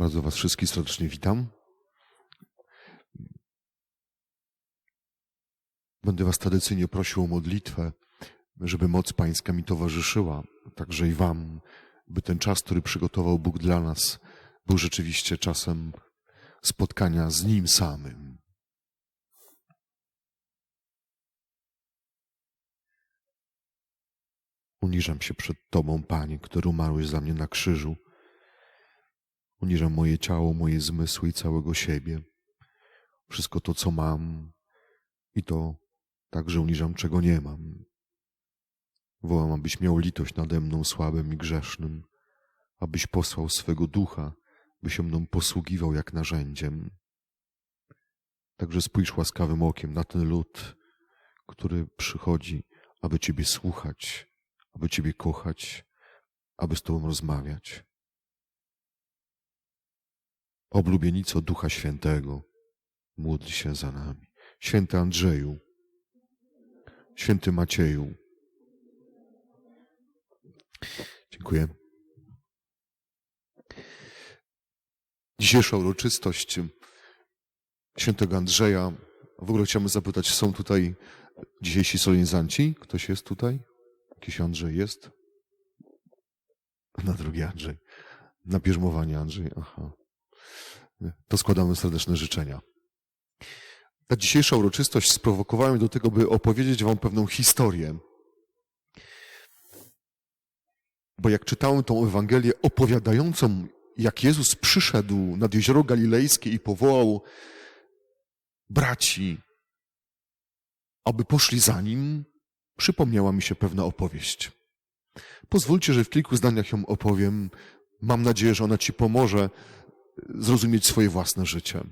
Bardzo Was wszystkich serdecznie witam. Będę Was tradycyjnie prosił o modlitwę, żeby moc Pańska mi towarzyszyła, także i Wam, by ten czas, który przygotował Bóg dla nas, był rzeczywiście czasem spotkania z Nim samym. Uniżam się przed Tobą, Panie, który umarłeś za mnie na krzyżu. Uniżam moje ciało, moje zmysły i całego siebie. Wszystko to, co mam i to także uniżam, czego nie mam. Wołam, abyś miał litość nade mną słabym i grzesznym, abyś posłał swego ducha, by się mną posługiwał jak narzędziem. Także spójrz łaskawym okiem na ten lud, który przychodzi, aby Ciebie słuchać, aby Ciebie kochać, aby z Tobą rozmawiać. Oblubienico Ducha Świętego, módl się za nami. Święty Andrzeju, Święty Macieju. Dziękuję. Dzisiejsza uroczystość świętego Andrzeja. W ogóle chciałbym zapytać, są tutaj dzisiejsi solenizanci? Ktoś jest tutaj? Jakiś Andrzej jest? Na drugi Andrzej. Na bierzmowanie Andrzej. Aha. To składamy serdeczne życzenia. Ta dzisiejsza uroczystość sprowokowała mnie do tego, by opowiedzieć Wam pewną historię. Bo jak czytałem tą Ewangelię opowiadającą, jak Jezus przyszedł nad jezioro galilejskie i powołał braci, aby poszli za nim, przypomniała mi się pewna opowieść. Pozwólcie, że w kilku zdaniach ją opowiem. Mam nadzieję, że ona Ci pomoże zrozumieć swoje własne życie.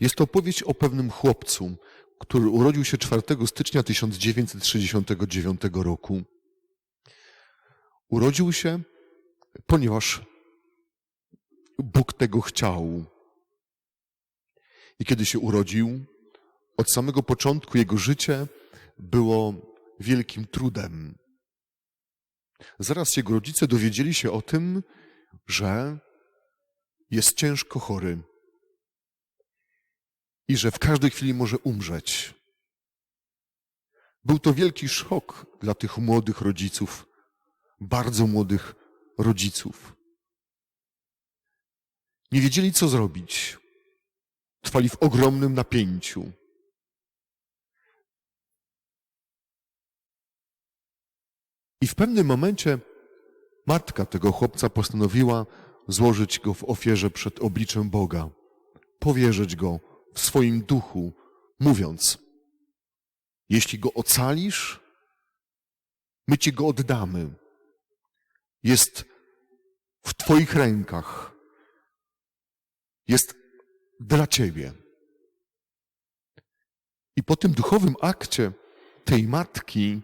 Jest to opowieść o pewnym chłopcu, który urodził się 4 stycznia 1969 roku. Urodził się, ponieważ Bóg tego chciał. I kiedy się urodził, od samego początku jego życie było wielkim trudem. Zaraz jego rodzice dowiedzieli się o tym, że jest ciężko chory i że w każdej chwili może umrzeć. Był to wielki szok dla tych młodych rodziców, bardzo młodych rodziców. Nie wiedzieli, co zrobić. Trwali w ogromnym napięciu. I w pewnym momencie matka tego chłopca postanowiła złożyć go w ofierze przed obliczem Boga, powierzyć go w swoim duchu, mówiąc: Jeśli go ocalisz, my ci go oddamy. Jest w Twoich rękach. Jest dla Ciebie. I po tym duchowym akcie tej matki,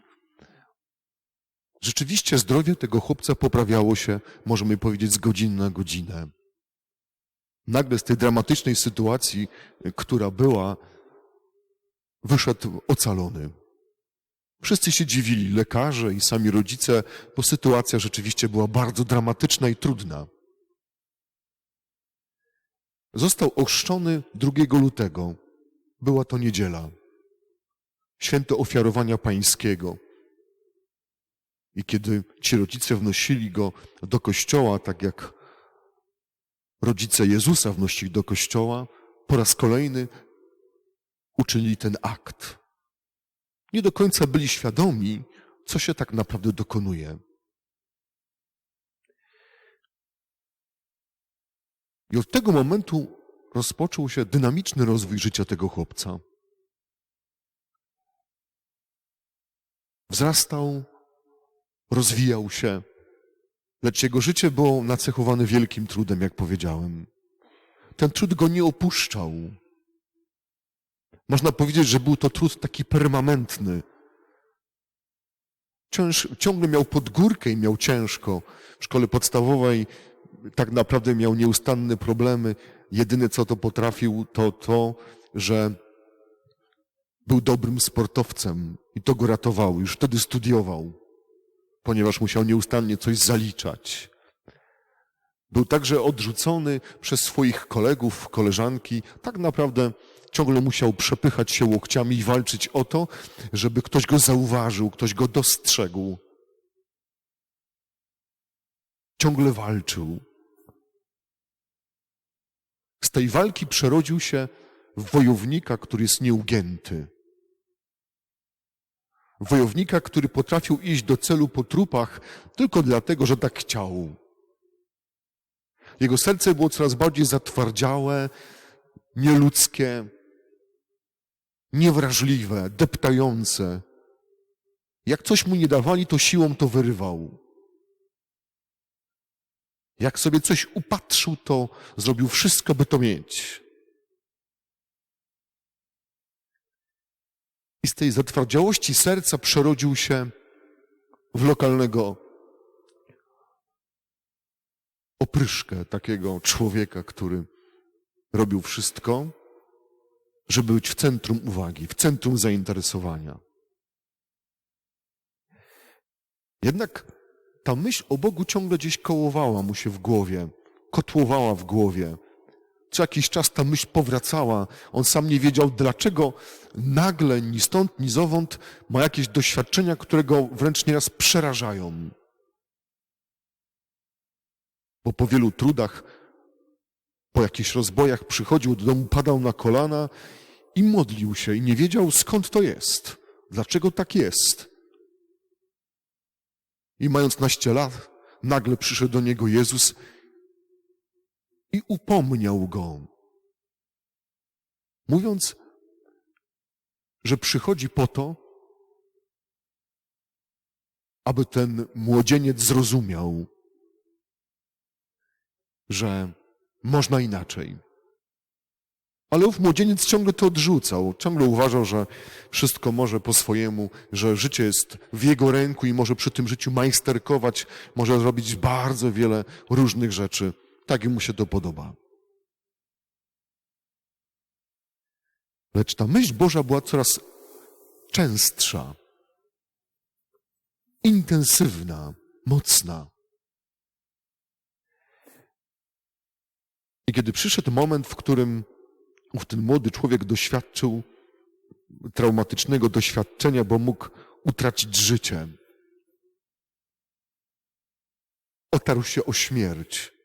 rzeczywiście zdrowie tego chłopca poprawiało się, możemy powiedzieć, z godziny na godzinę. Nagle z tej dramatycznej sytuacji, która była, wyszedł ocalony. Wszyscy się dziwili, lekarze i sami rodzice, bo sytuacja rzeczywiście była bardzo dramatyczna i trudna. Został ochrzczony 2 lutego. Była to niedziela. Święto ofiarowania pańskiego. I kiedy ci rodzice wnosili go do kościoła, tak jak rodzice Jezusa wnosili do kościoła, po raz kolejny uczynili ten akt. Nie do końca byli świadomi, co się tak naprawdę dokonuje. I od tego momentu rozpoczął się dynamiczny rozwój życia tego chłopca. Wzrastał, rozwijał się, lecz jego życie było nacechowane wielkim trudem, jak powiedziałem. Ten trud go nie opuszczał. Można powiedzieć, że był to trud taki permanentny. Ciąż, ciągle miał podgórkę i miał ciężko. W szkole podstawowej tak naprawdę miał nieustanne problemy. Jedyne co to potrafił, to to, że był dobrym sportowcem i to go ratowało. Już wtedy studiował, ponieważ musiał nieustannie coś zaliczać. Był także odrzucony przez swoich kolegów, koleżanki. Tak naprawdę ciągle musiał przepychać się łokciami i walczyć o to, żeby ktoś go zauważył, ktoś go dostrzegł. Ciągle walczył. Z tej walki przerodził się w wojownika, który jest nieugięty. Wojownika, który potrafił iść do celu po trupach tylko dlatego, że tak chciał. Jego serce było coraz bardziej zatwardziałe, nieludzkie, niewrażliwe, deptające. Jak coś mu nie dawali, to siłą to wyrywał. Jak sobie coś upatrzył, to zrobił wszystko, by to mieć. I z tej zatwardziałości serca przerodził się w lokalnego opryszkę takiego człowieka, który robił wszystko, żeby być w centrum uwagi, w centrum zainteresowania. Jednak ta myśl o Bogu ciągle gdzieś kołowała mu się w głowie, kotłowała w głowie. Co jakiś czas ta myśl powracała. On sam nie wiedział, dlaczego nagle, ni stąd, ni zowąd ma jakieś doświadczenia, które go wręcz nieraz przerażają. Bo po wielu trudach, po jakichś rozbojach przychodził do domu, padał na kolana i modlił się i nie wiedział skąd to jest, dlaczego tak jest. I mając naście lat, nagle przyszedł do niego Jezus i upomniał go, mówiąc, że przychodzi po to, aby ten młodzieniec zrozumiał, że można inaczej. Ale ów młodzieniec ciągle to odrzucał, ciągle uważał, że wszystko może po swojemu, że życie jest w jego ręku i może przy tym życiu majsterkować, może zrobić bardzo wiele różnych rzeczy. Tak mu się to podoba. Lecz ta myśl Boża była coraz częstsza, intensywna, mocna. I kiedy przyszedł moment, w którym ten młody człowiek doświadczył traumatycznego doświadczenia, bo mógł utracić życie, otarł się o śmierć.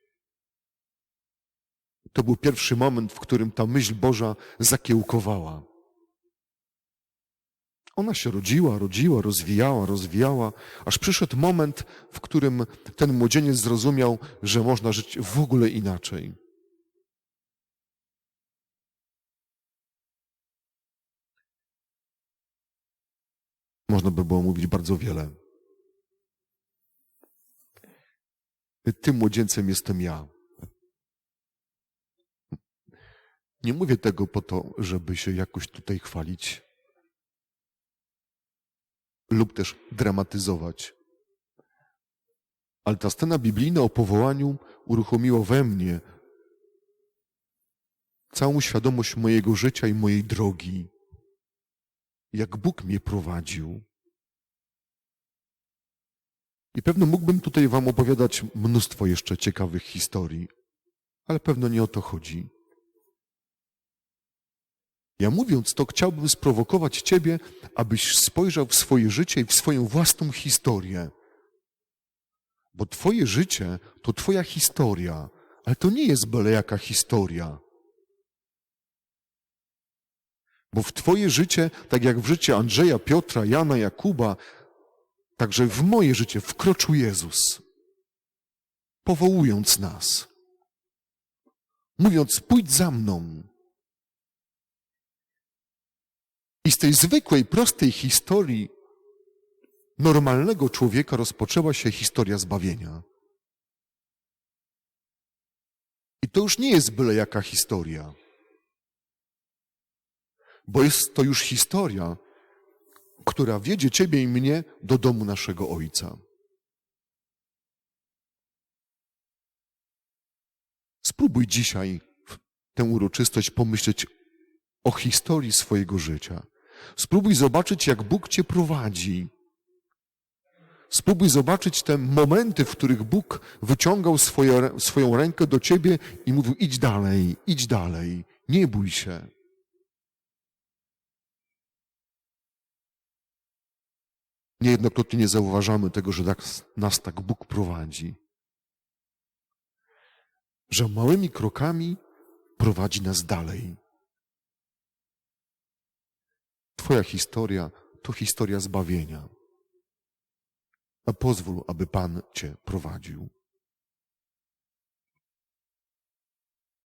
To był pierwszy moment, w którym ta myśl Boża zakiełkowała. Ona się rodziła, rodziła, rozwijała, rozwijała, aż przyszedł moment, w którym ten młodzieniec zrozumiał, że można żyć w ogóle inaczej. Można by było mówić bardzo wiele. Tym młodzieńcem jestem ja. Nie mówię tego po to, żeby się jakoś tutaj chwalić lub też dramatyzować. Ale ta scena biblijna o powołaniu uruchomiła we mnie całą świadomość mojego życia i mojej drogi jak Bóg mnie prowadził. I pewno mógłbym tutaj Wam opowiadać mnóstwo jeszcze ciekawych historii, ale pewno nie o to chodzi. Ja mówiąc to, chciałbym sprowokować Ciebie, abyś spojrzał w swoje życie i w swoją własną historię. Bo Twoje życie to Twoja historia, ale to nie jest byle jaka historia. Bo w Twoje życie, tak jak w życie Andrzeja, Piotra, Jana, Jakuba, także w moje życie wkroczył Jezus, powołując nas, mówiąc: pójdź za mną. I z tej zwykłej, prostej historii normalnego człowieka rozpoczęła się historia zbawienia. I to już nie jest byle jaka historia bo jest to już historia, która wiedzie Ciebie i mnie do domu naszego Ojca. Spróbuj dzisiaj tę uroczystość pomyśleć o historii swojego życia. Spróbuj zobaczyć, jak Bóg Cię prowadzi. Spróbuj zobaczyć te momenty, w których Bóg wyciągał swoje, swoją rękę do ciebie i mówił: idź dalej, idź dalej, nie bój się. Niejednokrotnie nie zauważamy tego, że tak, nas tak Bóg prowadzi. Że małymi krokami prowadzi nas dalej. Twoja historia to historia zbawienia. A pozwól, aby Pan Cię prowadził.